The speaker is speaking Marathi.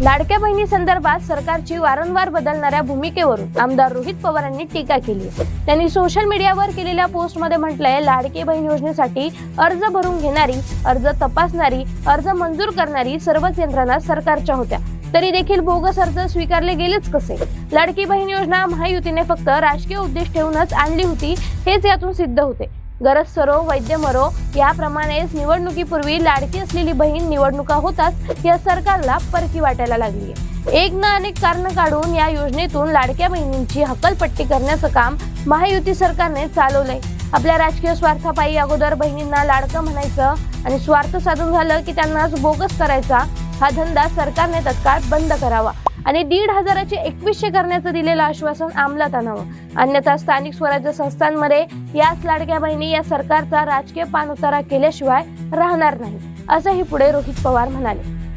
लाडक्या बहिणी संदर्भात सरकारची वारंवार बदलणाऱ्या भूमिकेवरून आमदार रोहित पवारांनी टीका केली. त्यांनी सोशल मीडियावर केलेल्या पोस्टमध्ये म्हटलंय लाडकी बहीण योजनेसाठी अर्ज भरून घेणारी अर्ज तपासणारी अर्ज मंजूर करणारी सर्वच यंत्रणा सरकारच्या होत्या. तरी देखील बोगस अर्ज स्वीकारले गेलेच कसे? लाडकी बहीण योजना महायुतीने फक्त राजकीय उद्देश ठेवूनच आणली होती हेच यातून सिद्ध होते. गरज सरो वैद्य मरो याप्रमाणेच निवडणुकीपूर्वी लाडकी असलेली बहीण निवडणुका होताच या सरकारला परकी वाटायला लागली आहे एक ना अनेक कारण काढून या योजनेतून लाडक्या बहिणींची हकलपट्टी करण्याचं काम महायुती सरकारने चालवलंय. आपल्या राजकीय स्वार्थापायी अगोदर बहिणींना लाडकं म्हणायचं आणि स्वार्थ साधून झालं की त्यांनाच बोगस करायचा हा धंदा सरकारने तत्काळ बंद करावा. आणि दीड हजाराचे एकवीसशे करण्याचं दिलेलं आश्वासन अंमलात आणावं. अन्यथा स्थानिक स्वराज्य संस्थांमध्ये याच लाडक्या बहिणी या सरकारचा राजकीय पाणउतारा केल्याशिवाय राहणार नाही असंही पुढे रोहित पवार म्हणाले.